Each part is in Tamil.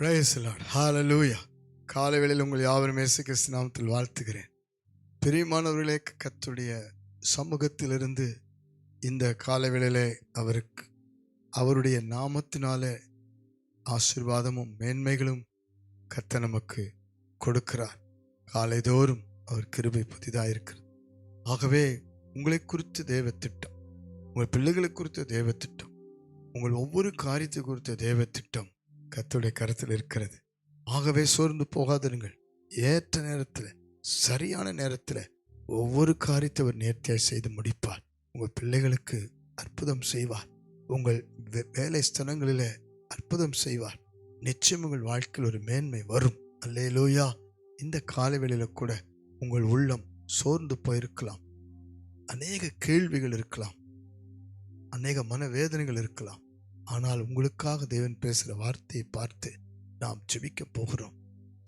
பிரைஸ் லார்ட் ஹalleluya காலை வேளையில் உங்கள் யாவரும் இயேசு கிறிஸ்து நாமத்தில் வாழ்த்துகிறேன். பிரியமானவர்களே கத்துடைய சமூகத்திலிருந்து இந்த காலை வேளையிலே அவருக்கு அவருடைய நாமத்தினாலே ஆசீர்வாதமும் மேன்மைகளும் கத்த நமக்கு கொடுக்கிறார். காலைதோறும் அவர் கிருபை புதிதாக இருக்கிறது ஆகவே உங்களை குறித்த தேவ திட்டம் உங்கள் பிள்ளைகளை குறித்த தேவ திட்டம் உங்கள் ஒவ்வொரு காரியத்தை குறித்த தேவ திட்டம் கத்துடைய கருத்தில் இருக்கிறது. ஆகவே சோர்ந்து போகாதிருங்கள். ஏற்ற நேரத்தில் சரியான நேரத்தில் ஒவ்வொரு காரியத்தை அவர் நேர்த்தியாக செய்து முடிப்பார். உங்கள் பிள்ளைகளுக்கு அற்புதம் செய்வார். உங்கள் வே- வேலை ஸ்தலங்களில் அற்புதம் செய்வார். நிச்சயம் உங்கள் வாழ்க்கையில் ஒரு மேன்மை வரும். அல்லேலோயா. இந்த காலவெளியில் கூட உங்கள் உள்ளம் சோர்ந்து போயிருக்கலாம். அநேக கேள்விகள் இருக்கலாம். அநேக மனவேதனைகள் இருக்கலாம். ஆனால் உங்களுக்காக தேவன் பேசுகிற வார்த்தையை பார்த்து நாம் ஜெபிக்க போகிறோம்.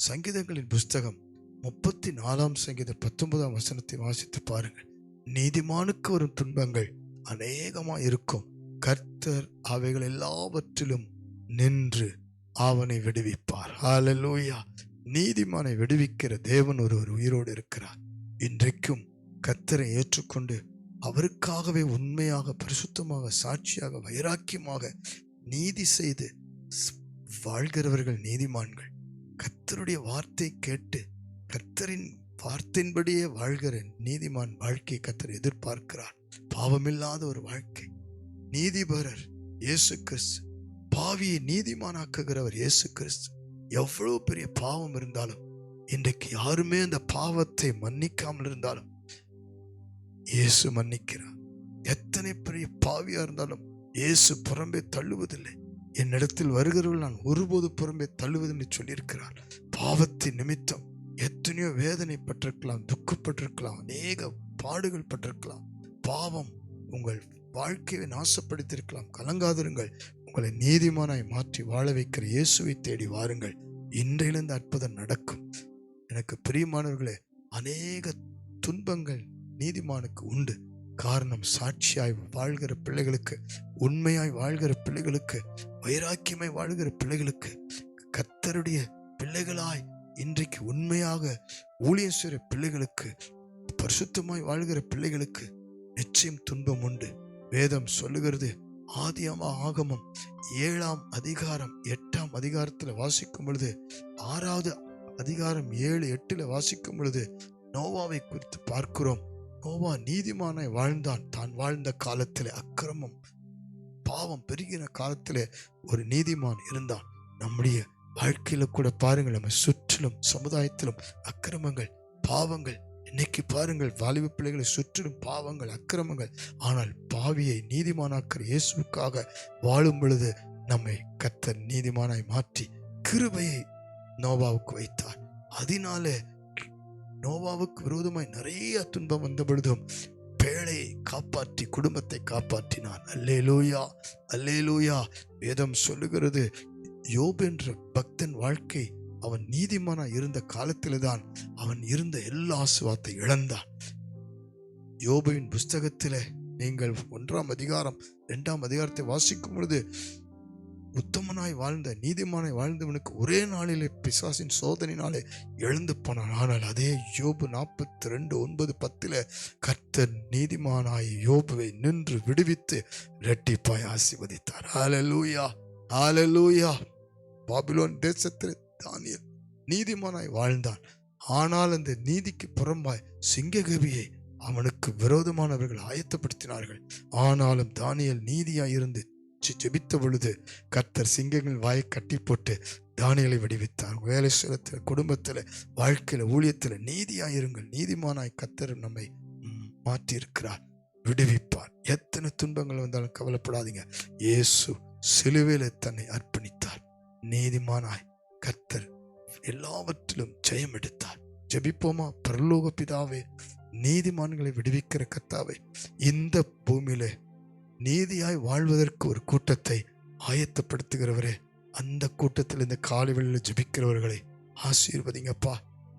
சங்கீதங்களின் புஸ்தகம் முப்பத்தி நாலாம் சங்கீத பத்தொன்பதாம் வசனத்தை வாசித்து பாருங்கள். நீதிமானுக்கு வரும் துன்பங்கள் அநேகமா இருக்கும். கர்த்தர் அவைகள் எல்லாவற்றிலும் நின்று அவனை விடுவிப்பார். ஹாலலூயா நீதிமானை விடுவிக்கிற தேவன் ஒருவர் உயிரோடு இருக்கிறார். இன்றைக்கும் கர்த்தரை ஏற்றுக்கொண்டு அவருக்காகவே உண்மையாக பரிசுத்தமாக சாட்சியாக வைராக்கியமாக நீதி செய்து வாழ்கிறவர்கள் நீதிமான்கள். கத்தருடைய வார்த்தை கேட்டு கர்த்தரின் வார்த்தையின்படியே வாழ்கிற நீதிமான் வாழ்க்கையை கத்தர் எதிர்பார்க்கிறார். பாவமில்லாத ஒரு வாழ்க்கை. நீதிபரர் இயேசு கிறிஸ்து பாவியை நீதிமானாக்குகிறவர் இயேசு கிறிஸ்து. எவ்வளவு பெரிய பாவம் இருந்தாலும் இன்றைக்கு யாருமே அந்த பாவத்தை மன்னிக்காமல் இருந்தாலும் இயேசு மன்னிக்கிறார். எத்தனை பெரிய பாவியா இருந்தாலும் இயேசு புறம்பே தள்ளுவதில்லை. என்னிடத்தில் வருகிறவர்கள் நான் ஒருபோது புறம்பே தள்ளுவதில்லை சொல்லியிருக்கிறார். பாவத்தின் நிமித்தம் எத்தனையோ வேதனை பட்டிருக்கலாம் துக்கப்பட்டிருக்கலாம் அநேக பாடுகள் பட்டிருக்கலாம். பாவம் உங்கள் வாழ்க்கையை நாசப்படுத்தியிருக்கலாம். கலங்காதிருங்கள். உங்களை நீதிமானாய் மாற்றி வாழ வைக்கிற இயேசுவை தேடி வாருங்கள். இன்றையிலிருந்து அற்புதம் நடக்கும். எனக்கு பிரியமானவர்களே அநேக துன்பங்கள் நீதிமானுக்கு உண்டு. காரணம் சாட்சியாய் வாழ்கிற பிள்ளைகளுக்கு உண்மையாய் வாழ்கிற பிள்ளைகளுக்கு வைராக்கியமாய் வாழ்கிற பிள்ளைகளுக்கு கத்தருடைய பிள்ளைகளாய் இன்றைக்கு உண்மையாக ஊழியம் செய்கிற பிள்ளைகளுக்கு பரிசுத்தமாய் வாழ்கிற பிள்ளைகளுக்கு நிச்சயம் துன்பம் உண்டு. வேதம் சொல்லுகிறது ஆதியமா ஆகமம் ஏழாம் அதிகாரம் எட்டாம் அதிகாரத்தில் வாசிக்கும் பொழுது ஆறாவது அதிகாரம் ஏழு எட்டுல வாசிக்கும் பொழுது நோவாவை குறித்து பார்க்கிறோம். நோவா நீதிமானாய் வாழ்ந்தான். தான் வாழ்ந்த காலத்தில் அக்கிரமம் பாவம் பெருகின காலத்தில் ஒரு நீதிமான் இருந்தான். நம்முடைய வாழ்க்கையில கூட பாருங்கள் நம்ம சுற்றிலும் சமுதாயத்திலும் அக்கிரமங்கள் பாவங்கள். இன்னைக்கு பாருங்கள் வாலிப பிள்ளைகளை சுற்றிலும் பாவங்கள் அக்கிரமங்கள். ஆனால் பாவியை நீதிமானாக்கிற இயேசுக்காக வாழும் பொழுது நம்மை கத்தர் நீதிமானாய் மாற்றி கிருபையை நோவாவுக்கு வைத்தார். அதனாலே நோவாவுக்கு விரோதமாய் நிறைய துன்பம் வந்த பொழுதும் பேழையை காப்பாற்றி குடும்பத்தை காப்பாற்றினான். அல்லே லூயா வேதம் சொல்லுகிறது யோப் என்ற பக்தன் வாழ்க்கை அவன் நீதிமானா இருந்த காலத்தில் தான் அவன் இருந்த எல்லா ஆசுவாத்தை இழந்தான். யோபுவின் புஸ்தகத்தில் நீங்கள் ஒன்றாம் அதிகாரம் ரெண்டாம் அதிகாரத்தை வாசிக்கும் பொழுது உத்தமனாய் வாழ்ந்த நீதிமானாய் வாழ்ந்தவனுக்கு ஒரே நாளிலே பிசாசின் சோதனையினாலே எழுந்து போனான். ஆனால் அதே யோபு நாற்பத்தி ரெண்டு ஒன்பது பத்தில் கர்த்தர் நீதிமானாய் யோபுவை நின்று விடுவித்து ரெட்டிப்பாய் ஆசிர்வதித்தார். ஆலலூயா ஆலலூயா பாபிலோன் தேசத்தில் தானியல் நீதிமானாய் வாழ்ந்தான். ஆனால் அந்த நீதிக்கு புறம்பாய் சிங்ககவியை அவனுக்கு விரோதமானவர்கள் ஆயத்தப்படுத்தினார்கள். ஆனாலும் தானியல் நீதியாய் இருந்து ஜெபித்த பொழுது கர்த்தர் சிங்கங்கள் வாயை கட்டி போட்டு தானியலை விடுவித்தார். வேலை சுரத்தில் குடும்பத்தில் வாழ்க்கையில் ஊழியத்தில் நீதியாயிருங்கள் நீதிமானாய் கர்த்தர் நம்மை மாற்றியிருக்கிறார். விடுவிப்பார். எத்தனை துன்பங்கள் வந்தாலும் கவலைப்படாதீங்க. இயேசு சிலுவையில் தன்னை அர்ப்பணித்தார். நீதிமானாய் கர்த்தர் எல்லாவற்றிலும் ஜெயம் எடுத்தார். ஜெபிப்போமா? பரலோக பிதாவே நீதிமான்களை விடுவிக்கிற கத்தாவை இந்த பூமியிலே நீதியாய் வாழ்வதற்கு ஒரு கூட்டத்தை ஆயத்தப்படுத்துகிறவரே அந்த கூட்டத்தில் இந்த காலை வேளையில் ஆசீர்வதிங்கப்பா.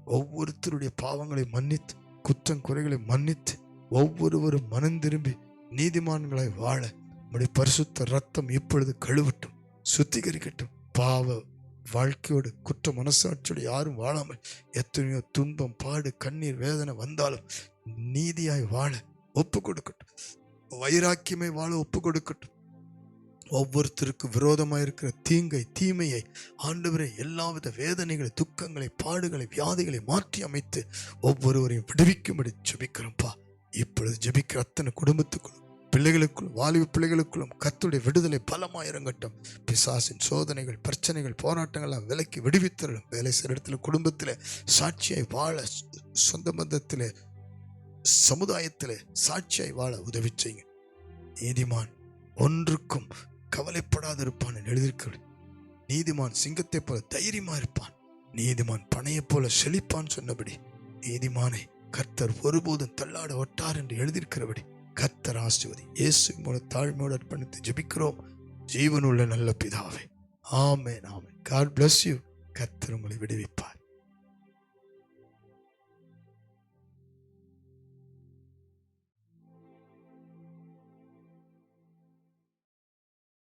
ஒவ்வொருத்தருடைய பாவங்களை மன்னித்து குற்றம் குறைகளை மன்னித்து ஒவ்வொருவரும் மனம் திரும்பி நீதிமான்களாய் வாழ நம்முடைய பரிசுத்த ரத்தம் இப்பொழுது கழுவட்டும் சுத்திகரிக்கட்டும். பாவ வாழ்க்கையோடு குற்ற மனசாட்சியோடு யாரும் வாழாமல் எத்தனையோ துன்பம் பாடு கண்ணீர் வேதனை வந்தாலும் நீதியாய் வாழ ஒப்பு கொடுக்கட்டும் வைராக்கியமை வாழ ஒப்பு கொடுக்கட்டும் ஒவ்வொருத்தருக்கு விரோதமாக இருக்கிற தீங்கை தீமையை ஆண்டவரை எல்லாவித வேதனைகளை துக்கங்களை பாடுகளை வியாதிகளை மாற்றி அமைத்து ஒவ்வொருவரையும் விடுவிக்கும்படி ஜபிக்கிறோம்ப்பா. இப்பொழுது ஜெபிக்கிற அத்தனை குடும்பத்துக்குள்ளும் பிள்ளைகளுக்குள்ளும் வாலிப பிள்ளைகளுக்குள்ளும் கத்துடைய விடுதலை பலமாக இறங்கட்டும். பிசாசின் சோதனைகள் பிரச்சனைகள் போராட்டங்கள்லாம் விலக்கி விடுவித்தரலும் வேலை செய்கிற இடத்துல குடும்பத்தில் சாட்சியை வாழ சொந்த பந்தத்தில் சமுதாயத்தில் சாட்சியாய் வாழ உதவி செய்யுங்க. நீதிமான் ஒன்றுக்கும் கவலைப்படாது இருப்பான் என்று எழுதியிருக்கிறது. நீதிமான் சிங்கத்தை போல தைரியமா இருப்பான். நீதிமான் பனையைப் போல செழிப்பான் சொன்னபடி நீதிமானை கர்த்தர் ஒருபோதும் தள்ளாட ஒட்டார் என்று எழுதியிருக்கிறபடி கர்த்தர் ஆசிர்வதி. இயேசு மூலம் தாழ்மையோடு அர்ப்பணித்து ஜெபிக்கிறோம். ஜீவனுள்ள நல்ல பிதாவே. ஆமே ஆமென். காட் பிளஸ் யூ கர்த்தர் உங்களை விடுவிப்பார்.